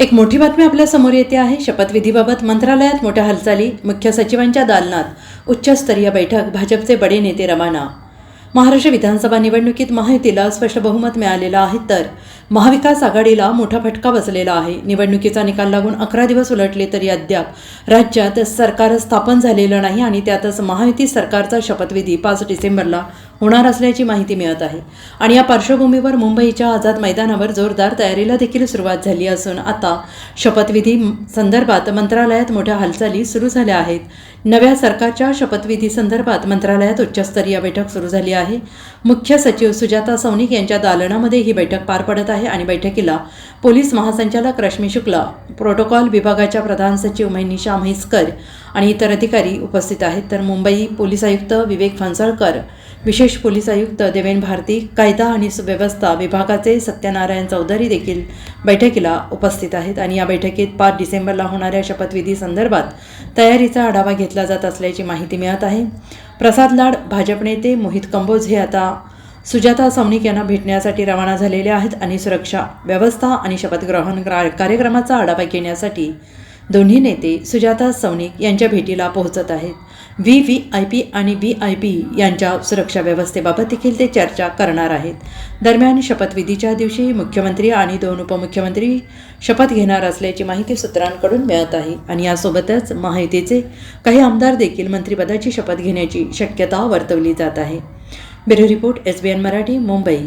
एक मोठी बातमी आपल्यासमोर येते आहे. शपथविधीबाबत मंत्रालयात मोठ्या हालचाली. मुख्य सचिवांच्या दालनात उच्चस्तरीय बैठक. भाजपचे बडे नेते रवाना महाराष्ट्र विधानसभा निवडणुकीत महायुतीला स्पष्ट बहुमत मिळालेलं आहे तर महाविकास आघाडीला मोठा फटका बसलेला आहे. निवडणुकीचा निकाल लागून अकरा दिवस उलटले तरी अद्याप राज्यात सरकार स्थापन झालेलं नाही आणि त्यातच महायुती सरकारचा शपथविधी पाच डिसेंबरला होणार असल्याची माहिती मिळत आहे. आणि या पार्श्वभूमीवर मुंबईच्या आझाद मैदानावर जोरदार तयारीला देखील सुरुवात झाली असून आता शपथविधी संदर्भात मंत्रालयात मोठ्या हालचाली सुरू झाल्या आहेत. नव्या सरकारच्या शपथविधी संदर्भात मंत्रालयात उच्चस्तरीय बैठक सुरू झाली आहे. मुख्य सचिव सुजाता सौनिक यांच्या दालनामध्ये ही बैठक पार पडत आहे आणि बैठकीला पोलीस महासंचालक रश्मी शुक्ला प्रोटोकॉल विभागाच्या प्रधान सचिव महिनिशा म्हैसकर आणि इतर अधिकारी उपस्थित आहेत. तर मुंबई पोलीस आयुक्त विवेक फणसळकर विशेष पोलीस आयुक्त देवेन भारती कायदा आणि सुव्यवस्था विभागाचे सत्यनारायण चौधरी देखील बैठकीला उपस्थित आहेत आणि या बैठकीत पाच डिसेंबरला होणाऱ्या शपथविधी संदर्भात तयारीचा आढावा घेतला जात असल्याची माहिती मिळत आहे. प्रसाद लाड भाजप नेते मोहित कंबोज हे आता सुजाता सौनिक यांना भेटण्यासाठी रवाना झालेले आहेत आणि सुरक्षा व्यवस्था आणि शपथग्रहण कार्यक्रमाचा आढावा घेण्यासाठी दोन्ही नेते सुजाता सौनिक यांच्या भेटीला पोहोचत आहेत. व्ही व्ही आय पी आणि व्ही आय पी यांच्या सुरक्षा व्यवस्थेबाबत देखील ते चर्चा करणार आहेत. दरम्यान शपथविधीच्या दिवशी मुख्यमंत्री आणि दोन उपमुख्यमंत्री शपथ घेणार असल्याची माहिती सूत्रांकडून मिळत आहे आणि यासोबतच माहितीचे काही आमदार देखील मंत्रिपदाची शपथ घेण्याची शक्यता वर्तवली जात आहे. Bureau report S B N Marathi Mumbai.